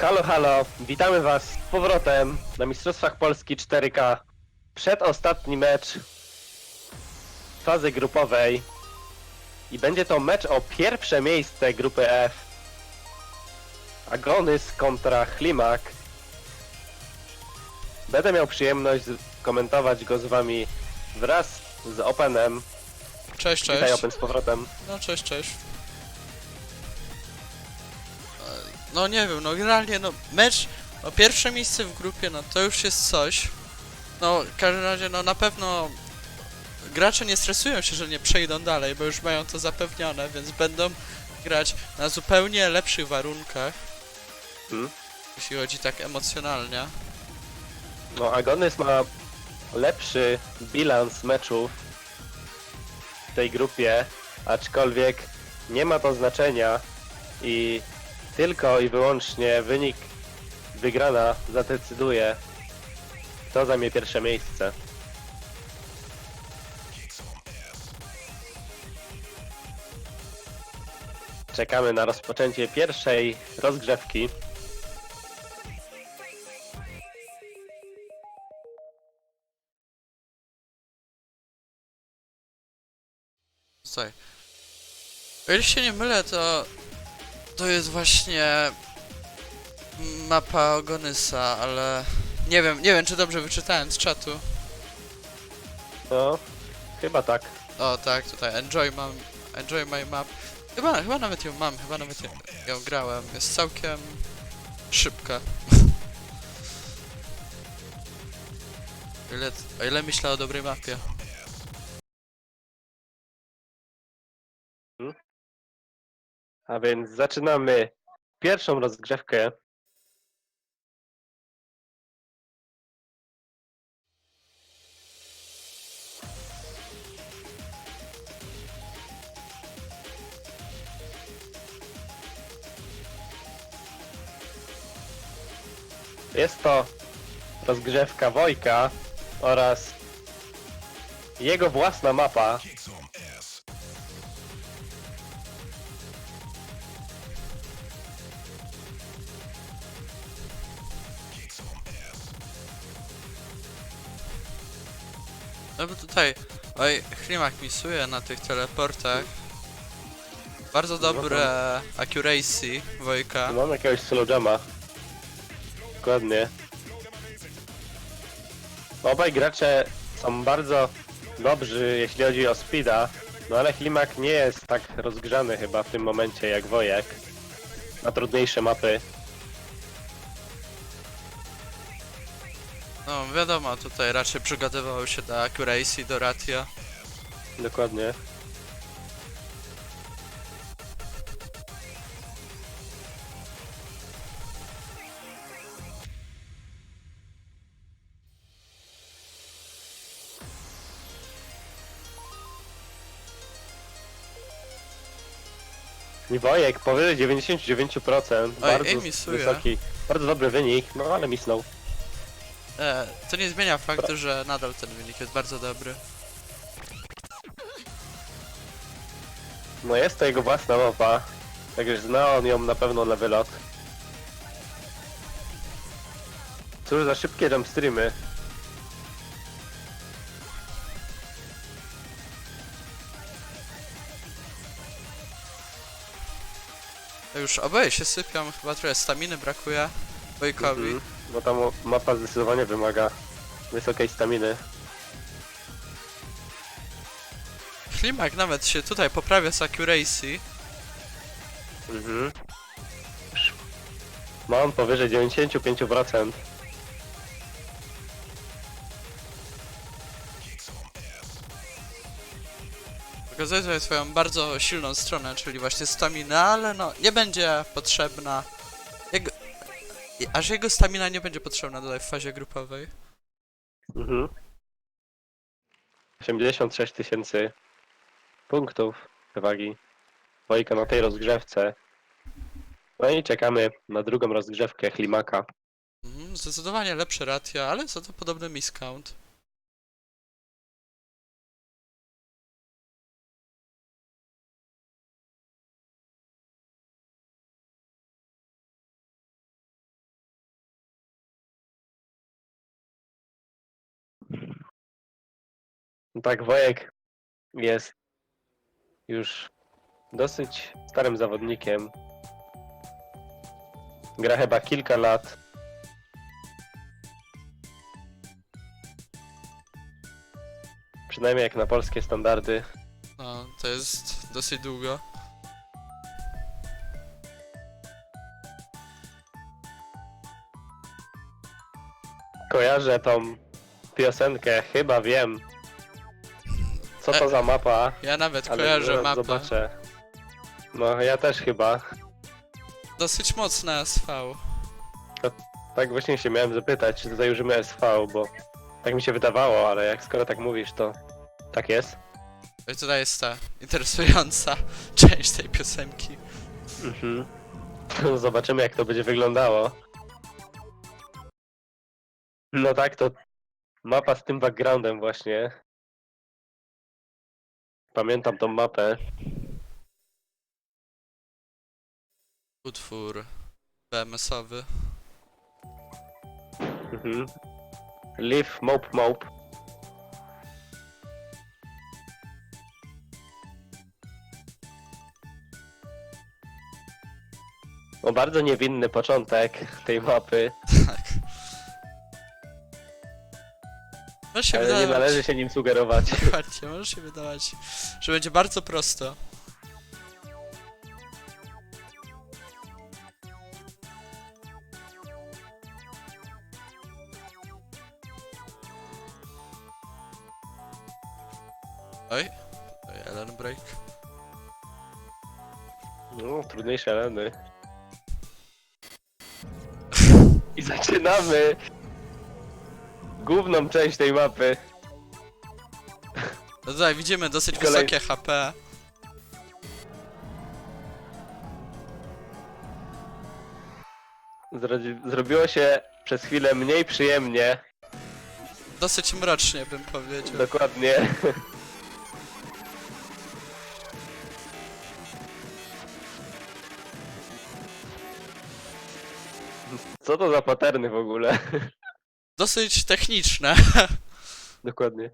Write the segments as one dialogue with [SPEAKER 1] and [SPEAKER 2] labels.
[SPEAKER 1] Halo, halo, witamy was z powrotem na Mistrzostwach Polski 4K. Przedostatni mecz fazy grupowej i będzie to mecz o pierwsze miejsce grupy F. Agonis kontra Chlimak. Będę miał przyjemność komentować go z wami wraz z Openem.
[SPEAKER 2] Cześć,
[SPEAKER 1] Witaj
[SPEAKER 2] cześć.
[SPEAKER 1] Open z powrotem.
[SPEAKER 2] No cześć, cześć. No nie wiem, no generalnie no mecz, no pierwsze miejsce w grupie, no to już jest coś. No w każdym razie, no na pewno gracze nie stresują się, że nie przejdą dalej, bo już mają to zapewnione, więc będą grać na zupełnie lepszych warunkach,
[SPEAKER 1] Hmm?
[SPEAKER 2] jeśli chodzi tak emocjonalnie.
[SPEAKER 1] No, Agonis ma lepszy bilans meczów w tej grupie, aczkolwiek nie ma to znaczenia i tylko i wyłącznie wynik wygrana zadecyduje, kto zajmie pierwsze miejsce. Czekamy na rozpoczęcie pierwszej rozgrzewki.
[SPEAKER 2] O ile się nie mylę, to to jest właśnie mapa Ogonysa, ale nie wiem, nie wiem czy dobrze wyczytałem z czatu.
[SPEAKER 1] No, chyba tak.
[SPEAKER 2] O tak, tutaj enjoy mam, enjoy my map. Chyba, chyba nawet ją mam, chyba nawet ją, ją grałem. Jest całkiem szybka. O ile, o ile myślę o dobrej mapie.
[SPEAKER 1] A więc zaczynamy pierwszą rozgrzewkę. Jest to rozgrzewka Wojka oraz jego własna mapa.
[SPEAKER 2] No bo tutaj, oj, Chlimak misuje na tych teleportach. Bardzo dobre accuracy Wojka.
[SPEAKER 1] Mam jakiegoś solo jama. Dokładnie. Obaj gracze są bardzo dobrzy, jeśli chodzi o speeda, no ale Klimak nie jest tak rozgrzany chyba w tym momencie jak Wojek. Na trudniejsze mapy.
[SPEAKER 2] Wiadomo, tutaj raczej przygotowywał się do accuracy, do ratio.
[SPEAKER 1] Dokładnie. I Wojek powyżej 99%. bardzo
[SPEAKER 2] ej, misuje.
[SPEAKER 1] wysoki. Bardzo dobry wynik, no ale misnął.
[SPEAKER 2] E, to nie zmienia faktu, że nadal ten wynik jest bardzo dobry.
[SPEAKER 1] No jest to jego własna mapa, także zna on ją na pewno na wylot. Cóż za szybkie jumpstreamy.
[SPEAKER 2] Już oboje się sypią, chyba trochę staminy brakuje Wojkowi.
[SPEAKER 1] Mhm, Bo ta mo- mapa zdecydowanie wymaga wysokiej staminy.
[SPEAKER 2] Klimak nawet się tutaj poprawia z accuracy.
[SPEAKER 1] Mhm. Ma on powyżej 95%.
[SPEAKER 2] Pokazuje tutaj swoją bardzo silną stronę, czyli właśnie stamina, ale no nie będzie potrzebna. Jego... i- Aż jego stamina nie będzie potrzebna tutaj w fazie grupowej.
[SPEAKER 1] Mhm. 86 tysięcy punktów przewagi Wojka na tej rozgrzewce. No i czekamy na drugą rozgrzewkę Chlimaka.
[SPEAKER 2] Mhm, zdecydowanie lepsze ratio, ale za to podobny miscount.
[SPEAKER 1] Tak, Wojek jest już dosyć starym zawodnikiem. Gra chyba kilka lat. Przynajmniej jak na polskie standardy.
[SPEAKER 2] No, to jest dosyć długo.
[SPEAKER 1] Kojarzę tą piosenkę, chyba wiem. Co to za mapa,
[SPEAKER 2] Ja nawet
[SPEAKER 1] ale
[SPEAKER 2] kojarzę
[SPEAKER 1] zaraz
[SPEAKER 2] mapę.
[SPEAKER 1] zobaczę. No, ja też chyba.
[SPEAKER 2] Dosyć mocne SV.
[SPEAKER 1] Tak właśnie się miałem zapytać, czy tutaj użymy SV, bo tak mi się wydawało, ale jak skoro tak mówisz, to tak jest.
[SPEAKER 2] I tutaj jest ta interesująca część tej piosenki.
[SPEAKER 1] Mhm. Zobaczymy jak to będzie wyglądało. No tak, to mapa z tym backgroundem właśnie. Pamiętam tą mapę.
[SPEAKER 2] Utwór BMS-owy.
[SPEAKER 1] Mhm. Live Mope Mope. O bardzo niewinny początek tej mapy,
[SPEAKER 2] Może się
[SPEAKER 1] ale nie
[SPEAKER 2] wydawać...
[SPEAKER 1] należy się nim sugerować.
[SPEAKER 2] Dokładnie, może się wydawać, że będzie bardzo prosto. Oj, oj, Ellen Break.
[SPEAKER 1] No, trudniejsze eleny. I zaczynamy główną część tej mapy.
[SPEAKER 2] No tutaj widzimy dosyć
[SPEAKER 1] Kolej-
[SPEAKER 2] wysokie HP.
[SPEAKER 1] Zrodzi- Zrobiło się przez chwilę mniej przyjemnie.
[SPEAKER 2] Dosyć mrocznie bym powiedział.
[SPEAKER 1] Dokładnie. Co to za paterny w ogóle?
[SPEAKER 2] Dosyć techniczne.
[SPEAKER 1] Dokładnie.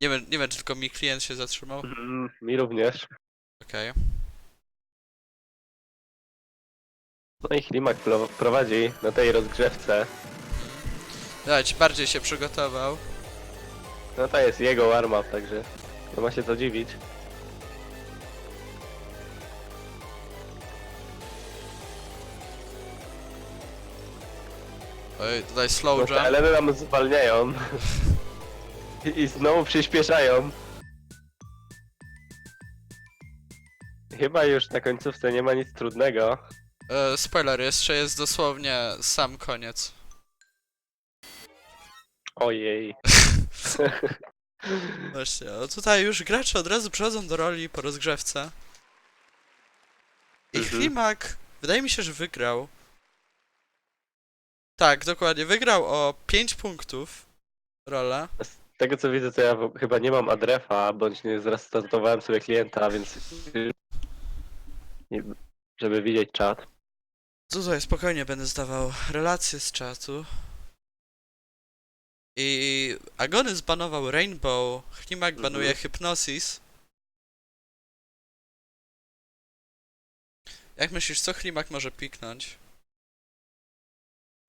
[SPEAKER 2] Nie wiem, nie wiem, czy tylko mi klient się zatrzymał.
[SPEAKER 1] Mm, Mi również.
[SPEAKER 2] Okej.
[SPEAKER 1] No i pro- prowadzi na tej rozgrzewce.
[SPEAKER 2] Dać, bardziej się przygotował.
[SPEAKER 1] No to jest jego warm-up, także nie ma się co dziwić.
[SPEAKER 2] Oj, tutaj slow
[SPEAKER 1] No
[SPEAKER 2] jump.
[SPEAKER 1] elemy nam zwalniają. I, I znowu przyspieszają. Chyba już na końcówce nie ma nic trudnego.
[SPEAKER 2] E, spoiler, jeszcze jest dosłownie sam koniec.
[SPEAKER 1] Ojej.
[SPEAKER 2] Właśnie, a tutaj już gracze od razu przechodzą do roli po rozgrzewce. I
[SPEAKER 1] Mhm.
[SPEAKER 2] Klimak, wydaje mi się, że wygrał. Tak, dokładnie, wygrał o 5 punktów rolę.
[SPEAKER 1] Z tego co widzę, to ja w- chyba nie mam adrefa, bądź nie zrestartowałem sobie klienta, więc... Nie, żeby widzieć czat.
[SPEAKER 2] Tutaj spokojnie będę zdawał relacje z czatu. I Agony zbanował Rainbow, Klimak
[SPEAKER 1] Mhm.
[SPEAKER 2] banuje Hypnosis. Jak myślisz, co Klimak może piknąć?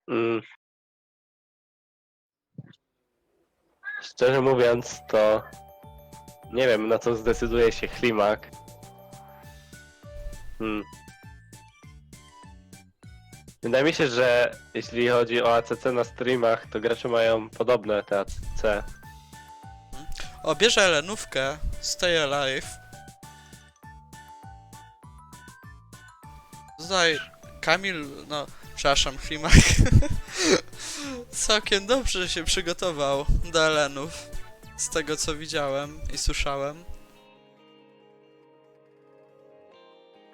[SPEAKER 1] Mm. Szczerze mówiąc, to nie wiem na co zdecyduje się Klimak. Hmm. Wydaje mi się, że jeśli chodzi o ACC na streamach, to gracze mają podobne te ACC.
[SPEAKER 2] O, bierze Elenówkę, Stay Alive. Tutaj Kamil, no, przepraszam, Klimak. Całkiem dobrze się przygotował do Elenów. Z tego co widziałem i słyszałem.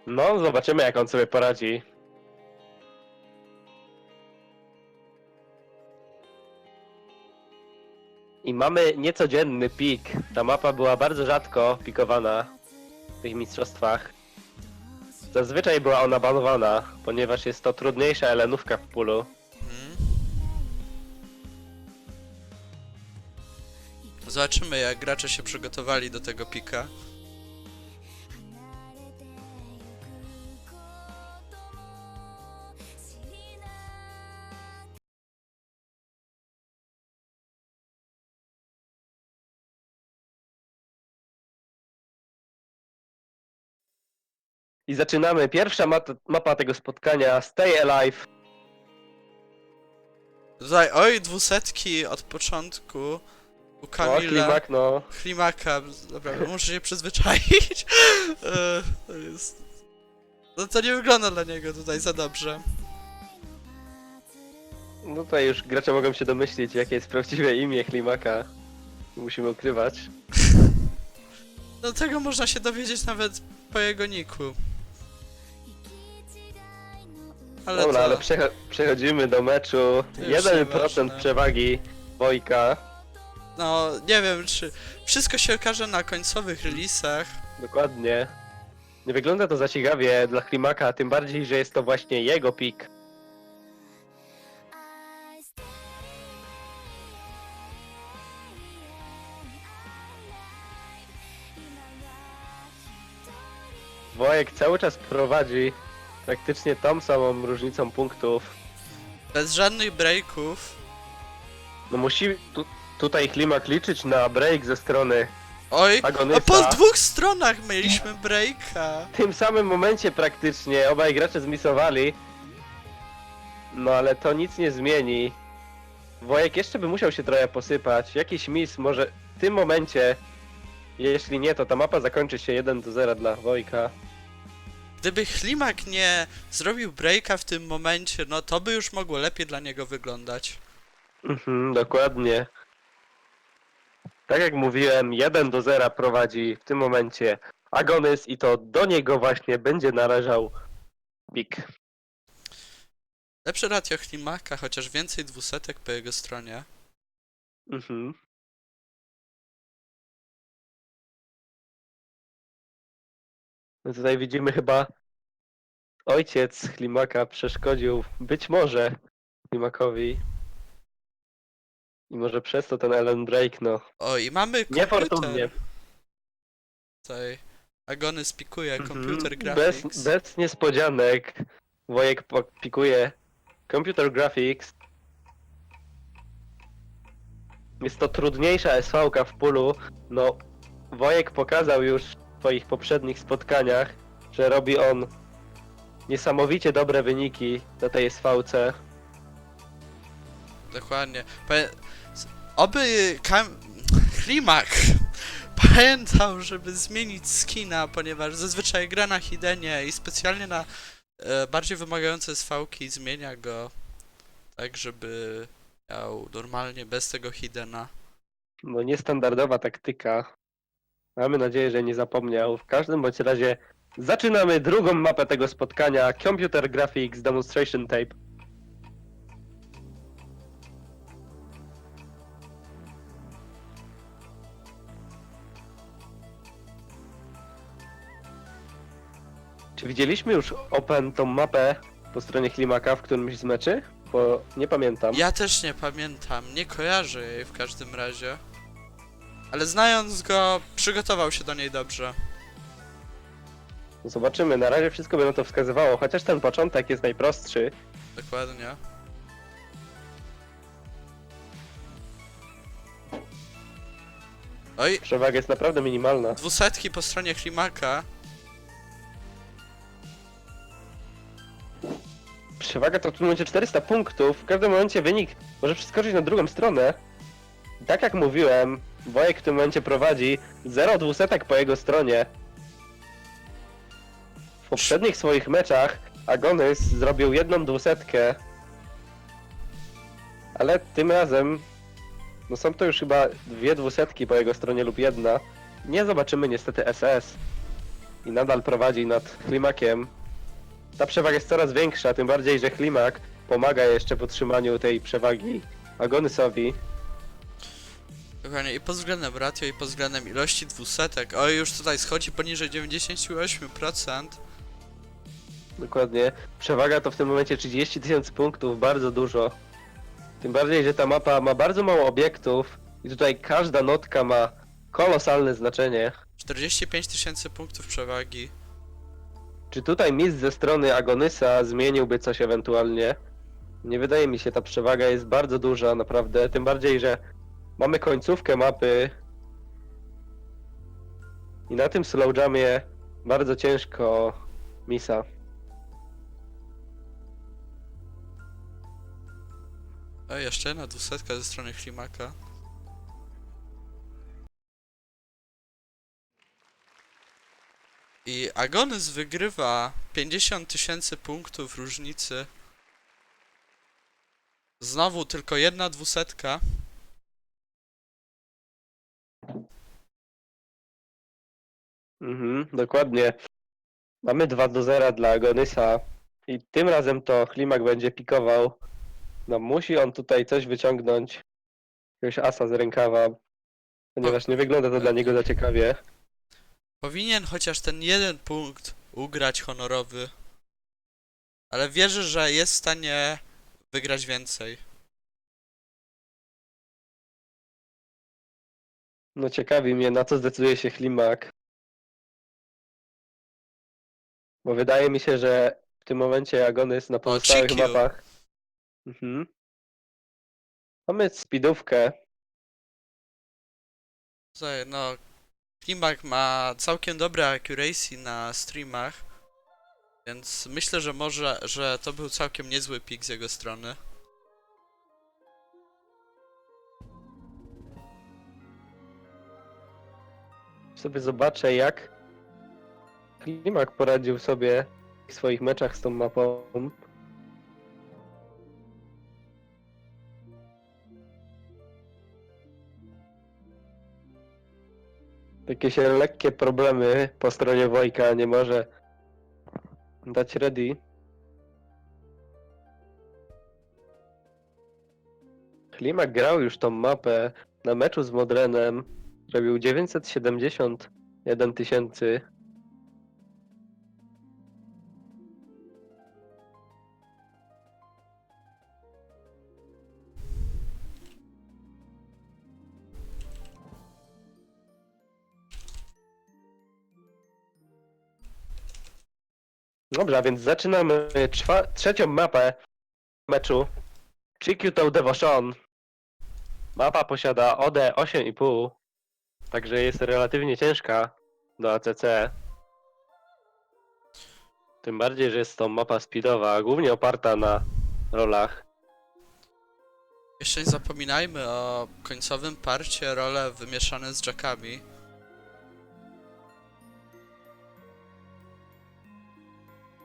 [SPEAKER 1] No, zobaczymy jak on sobie poradzi. I mamy niecodzienny pik. Ta mapa była bardzo rzadko pikowana w tych mistrzostwach. Zazwyczaj była ona banowana, ponieważ jest to trudniejsza elenówka w pulu.
[SPEAKER 2] Mhm. Zobaczymy, jak gracze się przygotowali do tego pika.
[SPEAKER 1] I zaczynamy. Pierwsza mapa tego spotkania, Stay Alive.
[SPEAKER 2] Tutaj, oj, dwusetki od początku. U
[SPEAKER 1] O,
[SPEAKER 2] Kamila.
[SPEAKER 1] klimak, no.
[SPEAKER 2] Klimaka, naprawdę, muszę się przyzwyczaić. E, to jest... No to nie wygląda dla niego tutaj za dobrze.
[SPEAKER 1] No tutaj już gracze mogą się domyślić, jakie jest prawdziwe imię Klimaka. Musimy ukrywać.
[SPEAKER 2] No tego można się dowiedzieć nawet po jego niku. Ale
[SPEAKER 1] Dobra,
[SPEAKER 2] to...
[SPEAKER 1] ale przecho- przechodzimy do meczu.
[SPEAKER 2] To już
[SPEAKER 1] 1%
[SPEAKER 2] nieważne.
[SPEAKER 1] przewagi Wojka.
[SPEAKER 2] No, nie wiem, czy... Wszystko się okaże na końcowych releasach.
[SPEAKER 1] Dokładnie. Nie wygląda to za ciekawie dla Klimaka, tym bardziej, że jest to właśnie jego pik. Wojek cały czas prowadzi praktycznie tą samą różnicą punktów.
[SPEAKER 2] Bez żadnych breaków.
[SPEAKER 1] No musi tu, tutaj Klimak liczyć na break ze strony
[SPEAKER 2] Oj, a po dwóch stronach mieliśmy breaka.
[SPEAKER 1] W tym samym momencie praktycznie obaj gracze zmisowali. No ale to nic nie zmieni. Wojek jeszcze by musiał się trochę posypać. Jakiś mis może w tym momencie. Jeśli nie, to ta mapa zakończy się 1 do 0 dla Wojka.
[SPEAKER 2] Gdyby Ślimak nie zrobił breaka w tym momencie, no to by już mogło lepiej dla niego wyglądać.
[SPEAKER 1] Mhm, dokładnie. Tak jak mówiłem, 1 do 0 prowadzi w tym momencie Agonys i to do niego właśnie będzie narażał pik.
[SPEAKER 2] Lepsze ratio Ślimaka, chociaż więcej dwusetek po jego stronie.
[SPEAKER 1] Mhm. Tutaj widzimy chyba ojciec Klimaka przeszkodził być może Klimakowi. I może przez to ten Ellen Break, no.
[SPEAKER 2] O, i mamy komputer.
[SPEAKER 1] Niefortunnie.
[SPEAKER 2] Tutaj Agony spikuje komputer
[SPEAKER 1] Mhm.
[SPEAKER 2] graphics.
[SPEAKER 1] Bez, bez niespodzianek Wojek po- pikuje Computer Graphics. Jest to trudniejsza SV-ka w pulu. No, Wojek pokazał już swoich poprzednich spotkaniach, że robi on niesamowicie dobre wyniki na tej SV-ce.
[SPEAKER 2] Dokładnie. Pamię... Oby Kam... Klimak pamiętał, żeby zmienić skina, ponieważ zazwyczaj gra na Hidenie i specjalnie na e, bardziej wymagające svałki zmienia go tak, żeby miał normalnie bez tego Hidena.
[SPEAKER 1] No, niestandardowa taktyka. Mamy nadzieję, że nie zapomniał. W każdym bądź razie zaczynamy drugą mapę tego spotkania. Computer Graphics Demonstration Tape. Czy widzieliśmy już Open tą mapę po stronie Klimaka w którymś z meczy? Bo nie pamiętam.
[SPEAKER 2] Ja też nie pamiętam, nie kojarzę jej w każdym razie. Ale znając go, przygotował się do niej dobrze.
[SPEAKER 1] Zobaczymy, na razie wszystko by na to wskazywało, chociaż ten początek jest najprostszy.
[SPEAKER 2] Dokładnie. Oj,
[SPEAKER 1] Przewaga jest naprawdę minimalna.
[SPEAKER 2] dwusetki po stronie Klimaka.
[SPEAKER 1] Przewaga to w tym momencie 400 punktów. W każdym momencie wynik może przeskoczyć na drugą stronę. Tak jak mówiłem, Wojek w tym momencie prowadzi 0 dwusetek po jego stronie. W poprzednich swoich meczach Agonys zrobił jedną dwusetkę. Ale tym razem no są to już chyba dwie dwusetki po jego stronie lub jedna. Nie zobaczymy niestety SS. I nadal prowadzi nad Klimakiem. Ta przewaga jest coraz większa, tym bardziej, że Klimak pomaga jeszcze w utrzymaniu tej przewagi Agonysowi.
[SPEAKER 2] Dokładnie, i pod względem ratio, i pod względem ilości dwusetek. Oj, już tutaj schodzi poniżej 98%.
[SPEAKER 1] Dokładnie. Przewaga to w tym momencie 30 tysięcy punktów, bardzo dużo. Tym bardziej, że ta mapa ma bardzo mało obiektów I tutaj każda notka ma kolosalne znaczenie.
[SPEAKER 2] 45 tysięcy punktów przewagi.
[SPEAKER 1] Czy tutaj mistrz ze strony Agonysa zmieniłby coś ewentualnie? Nie wydaje mi się, ta przewaga jest bardzo duża, naprawdę. Tym bardziej, że mamy końcówkę mapy. I na tym slow jamie bardzo ciężko misa.
[SPEAKER 2] A jeszcze jedna dwusetka ze strony Ślimaka. I Agonys wygrywa 50 tysięcy punktów różnicy. Znowu tylko jedna dwusetka.
[SPEAKER 1] Mhm, dokładnie. Mamy 2 do 0 dla Agonysa. I tym razem to Klimak będzie pikował. No musi on tutaj coś wyciągnąć. Jakiegoś asa z rękawa. Ponieważ nie wygląda to dla niego za ciekawie.
[SPEAKER 2] Powinien chociaż ten jeden punkt ugrać honorowy. Ale wierzę, że jest w stanie wygrać więcej.
[SPEAKER 1] No ciekawi mnie, na co zdecyduje się Klimak. Bo wydaje mi się, że w tym momencie Agonys na pozostałych mapach. Mhm. Mamy speedówkę.
[SPEAKER 2] Słuchaj, no, Klimak ma całkiem dobre accuracy na streamach, więc myślę, że może, że to był całkiem niezły pik z jego strony.
[SPEAKER 1] Sobie zobaczę, jak Klimak poradził sobie w swoich meczach z tą mapą. Jakieś lekkie problemy po stronie Wojka nie może dać ready. Klimak grał już tą mapę na meczu z Modrenem. Zrobił 971 tysięcy. Dobrze, a więc zaczynamy czwa- trzecią mapę meczu. GQ Devotion. Mapa posiada OD 8,5. Także jest relatywnie ciężka do ACC. Tym bardziej, że jest to mapa speedowa, głównie oparta na rolach.
[SPEAKER 2] Jeszcze nie zapominajmy o końcowym parcie role wymieszane z jackami.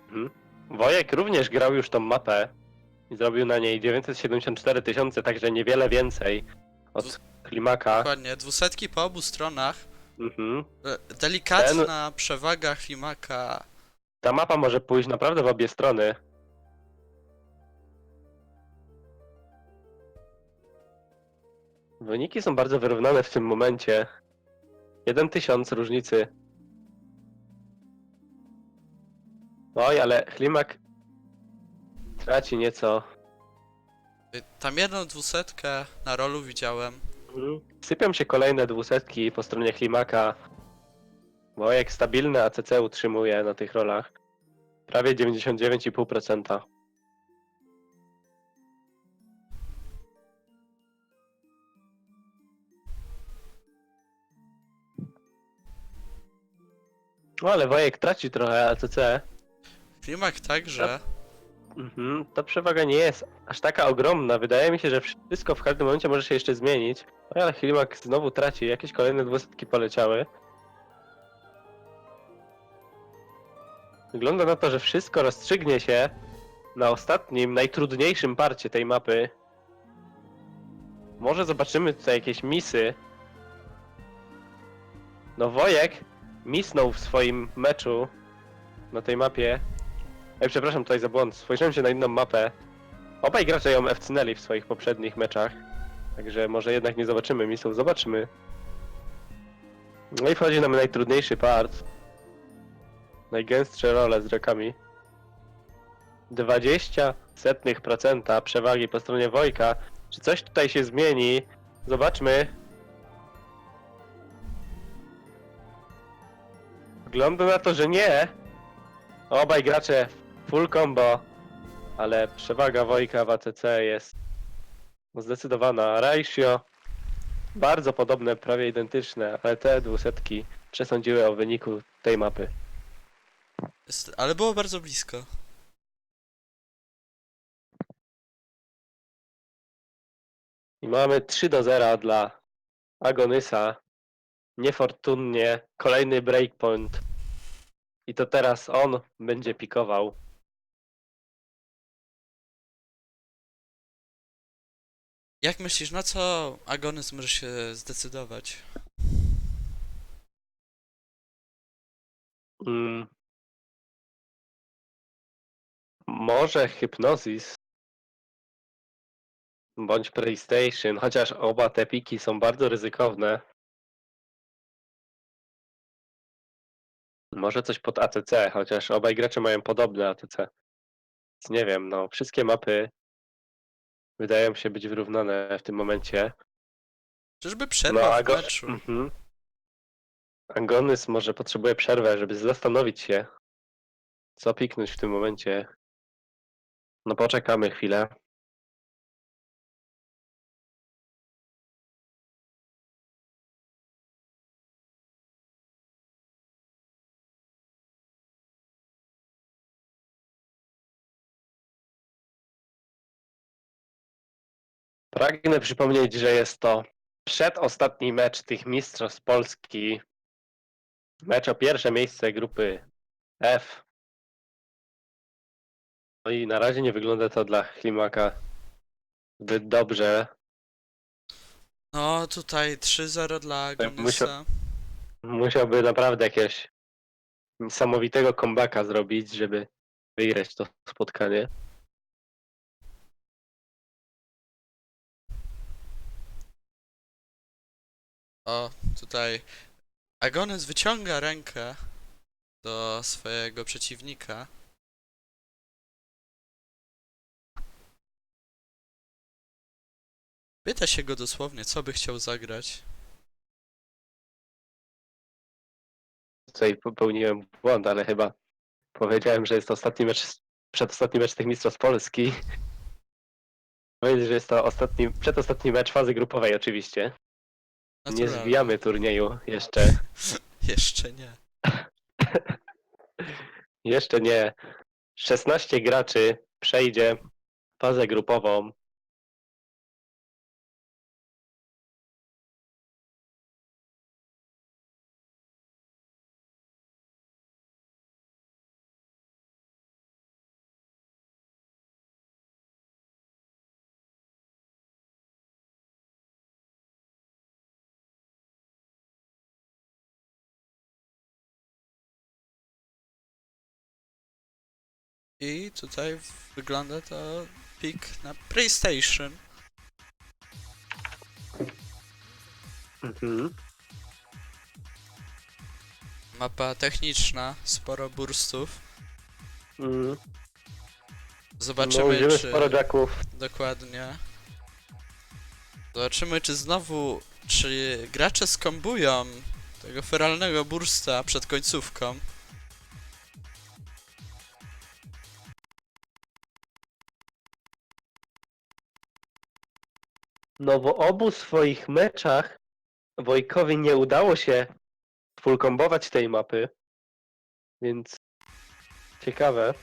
[SPEAKER 1] Mhm. Wojek również grał już tą mapę i zrobił na niej 974 tysiące, także niewiele więcej od Klimaka.
[SPEAKER 2] Dokładnie, dwusetki po obu stronach.
[SPEAKER 1] Mhm.
[SPEAKER 2] E, Delikatna przewaga Klimaka.
[SPEAKER 1] Ta mapa może pójść naprawdę w obie strony. Wyniki są bardzo wyrównane w tym momencie. 1000 różnicy. Oj, ale Chlimak traci nieco.
[SPEAKER 2] E, Tam jedną dwusetkę na rolu widziałem.
[SPEAKER 1] Mhm. Sypią się kolejne dwusetki po stronie Chlimaka. Wojek stabilne ACC utrzymuje na tych rolach. Prawie 99,5%. No ale Wojek traci trochę ACC.
[SPEAKER 2] Klimak także.
[SPEAKER 1] Mhm, ta przewaga nie jest aż taka ogromna. Wydaje mi się, że wszystko w każdym momencie może się jeszcze zmienić. No ale Chlimak znowu traci. Jakieś kolejne dwusetki poleciały. Wygląda na to, że wszystko rozstrzygnie się na ostatnim, najtrudniejszym parcie tej mapy. Może zobaczymy tutaj jakieś misy. No Wojek misnął w swoim meczu na tej mapie. Ej, przepraszam tutaj za błąd. Spojrzałem się na inną mapę. Obaj gracze ją wcnęli w swoich poprzednich meczach. Także może jednak nie zobaczymy misów. Zobaczymy. No i wchodzi nam najtrudniejszy part. Najgęstsze role z rekami. 20 setnych procenta przewagi po stronie Wojka. Czy coś tutaj się zmieni? Zobaczmy. Wygląda na to, że nie. Obaj gracze full combo, ale przewaga Wojka w ATC jest zdecydowana. Ratio bardzo podobne, prawie identyczne, ale te dwusetki przesądziły o wyniku tej mapy.
[SPEAKER 2] Jest, ale było bardzo blisko.
[SPEAKER 1] I mamy 3 do 0 dla Agonysa. Niefortunnie kolejny breakpoint. I to teraz on będzie pikował.
[SPEAKER 2] Jak myślisz, na co Agonys może się zdecydować?
[SPEAKER 1] Mm. Może Hypnosis bądź PlayStation, chociaż oba te piki są bardzo ryzykowne. Może coś pod ATC, chociaż obaj gracze mają podobne ATC. Więc nie wiem, no wszystkie mapy wydają się być wyrównane w tym momencie.
[SPEAKER 2] Czyżby przerwa w
[SPEAKER 1] Ago-
[SPEAKER 2] meczu?
[SPEAKER 1] Mhm. Agonys może potrzebuje przerwę, żeby zastanowić się, co piknąć w tym momencie. No poczekamy chwilę. Pragnę przypomnieć, że jest to przedostatni mecz tych mistrzostw Polski. Mecz o pierwsze miejsce grupy F. No i na razie nie wygląda to dla Chlimaka zbyt dobrze.
[SPEAKER 2] No, tutaj 3-0 dla
[SPEAKER 1] Tak, musiał-. Musiałby naprawdę jakiegoś niesamowitego comebacka zrobić, żeby wygrać to spotkanie.
[SPEAKER 2] O, tutaj Agonys wyciąga rękę do swojego przeciwnika. Pyta się go dosłownie, co by chciał zagrać.
[SPEAKER 1] Tutaj popełniłem błąd, ale chyba powiedziałem, że jest to ostatni mecz, przedostatni mecz tych mistrzostw Polski. Powiedzieć, że jest to ostatni, przedostatni mecz fazy grupowej oczywiście. Nie
[SPEAKER 2] Naturalnie.
[SPEAKER 1] zwijamy turnieju jeszcze.
[SPEAKER 2] Jeszcze nie.
[SPEAKER 1] Jeszcze nie. 16 graczy przejdzie fazę grupową.
[SPEAKER 2] I tutaj wygląda to pik na PlayStation.
[SPEAKER 1] Mhm.
[SPEAKER 2] Mapa techniczna, sporo burstów.
[SPEAKER 1] Mm.
[SPEAKER 2] Zobaczymy,
[SPEAKER 1] no, widzimy
[SPEAKER 2] czy...
[SPEAKER 1] sporo jacków.
[SPEAKER 2] Dokładnie. Zobaczymy, czy znowu, czy gracze skombują tego feralnego bursta przed końcówką.
[SPEAKER 1] No w obu swoich meczach Wojkowi nie udało się fullkombować tej mapy. Więc ciekawe.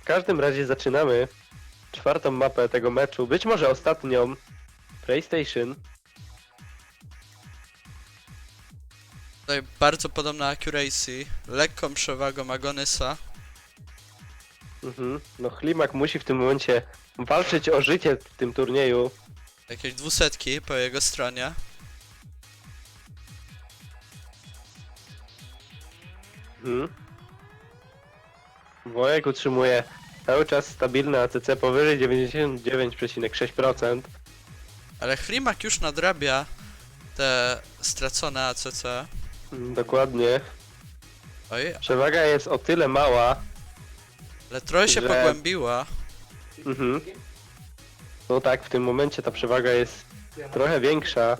[SPEAKER 1] W każdym razie zaczynamy czwartą mapę tego meczu, być może ostatnią. PlayStation.
[SPEAKER 2] Tutaj bardzo podobna accuracy, lekką przewagą Agonysa.
[SPEAKER 1] Mhm. No Chlimak musi w tym momencie walczyć o życie w tym turnieju.
[SPEAKER 2] Jakieś dwusetki po jego stronie.
[SPEAKER 1] Mhm. Wojek utrzymuje cały czas stabilne ACC powyżej 99,6%.
[SPEAKER 2] Ale Chlimak już nadrabia te stracone ACC.
[SPEAKER 1] Mm, Dokładnie.
[SPEAKER 2] Oj,
[SPEAKER 1] Przewaga jest o tyle mała.
[SPEAKER 2] Ale trochę się
[SPEAKER 1] Że-
[SPEAKER 2] pogłębiła.
[SPEAKER 1] Mhm. No tak, w tym momencie ta przewaga jest trochę większa.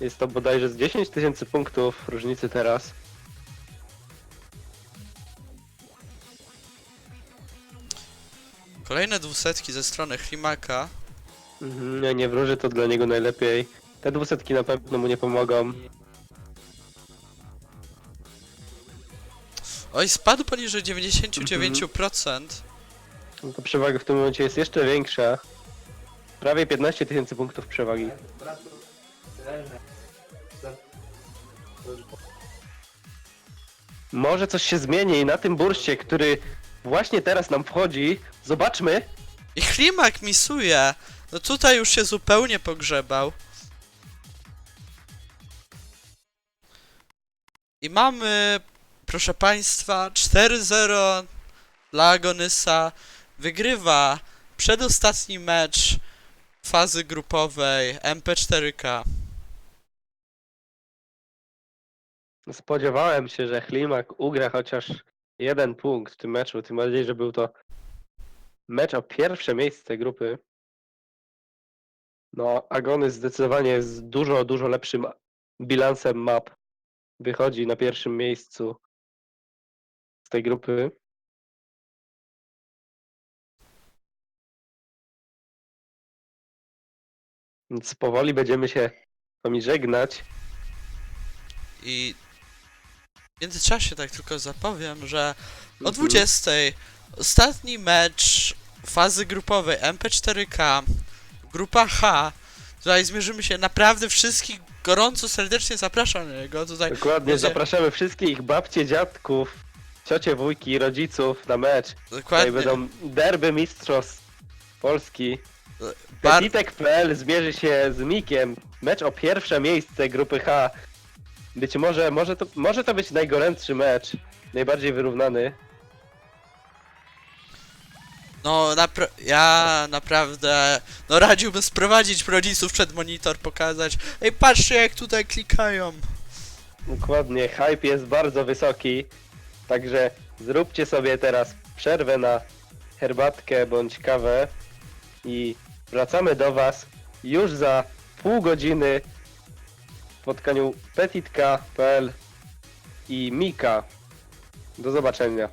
[SPEAKER 1] Jest to bodajże z 10 tysięcy punktów różnicy teraz.
[SPEAKER 2] Kolejne dwusetki ze strony Hlimaka.
[SPEAKER 1] Mhm, nie, nie wróży to dla niego najlepiej. Te dwusetki na pewno mu nie pomogą.
[SPEAKER 2] Oj, spadł poniżej 99%.
[SPEAKER 1] No to przewaga w tym momencie jest jeszcze większa. Prawie 15 tysięcy punktów przewagi. Może coś się zmieni na tym burście, który właśnie teraz nam wchodzi. Zobaczmy.
[SPEAKER 2] I Hlimak misuje. No tutaj już się zupełnie pogrzebał. I mamy, proszę państwa, 4-0 dla Agonysa. Wygrywa przedostatni mecz fazy grupowej MP4K.
[SPEAKER 1] Spodziewałem się, że Chlimak ugra chociaż jeden punkt w tym meczu. Tym bardziej, że był to mecz o pierwsze miejsce grupy. No, Agony zdecydowanie z dużo, dużo lepszym bilansem map wychodzi na pierwszym miejscu z tej grupy. Więc powoli będziemy się z wami żegnać.
[SPEAKER 2] I w międzyczasie tak tylko zapowiem, że o
[SPEAKER 1] Mhm.
[SPEAKER 2] 20 ostatni mecz fazy grupowej MP4K grupa H tutaj zmierzymy się naprawdę wszystkich gorąco serdecznie zapraszam na niego tutaj
[SPEAKER 1] Dokładnie,
[SPEAKER 2] będzie-
[SPEAKER 1] zapraszamy wszystkich babcie, dziadków, ciocie, wujki i rodziców na mecz. Tutaj
[SPEAKER 2] dokładnie
[SPEAKER 1] będą derby mistrzostw Polski.
[SPEAKER 2] bar-
[SPEAKER 1] Petitek.pl zmierzy się z Mikiem. Mecz o pierwsze miejsce grupy H. Być może, może to, może to być najgorętszy mecz. Najbardziej wyrównany.
[SPEAKER 2] no napra- ja naprawdę no radziłbym sprowadzić rodziców przed monitor pokazać ej patrzcie jak tutaj klikają
[SPEAKER 1] Dokładnie, hype jest bardzo wysoki. Także zróbcie sobie teraz przerwę na herbatkę bądź kawę i wracamy do Was już za pół godziny w spotkaniu petitka.pl i Mika. Do zobaczenia.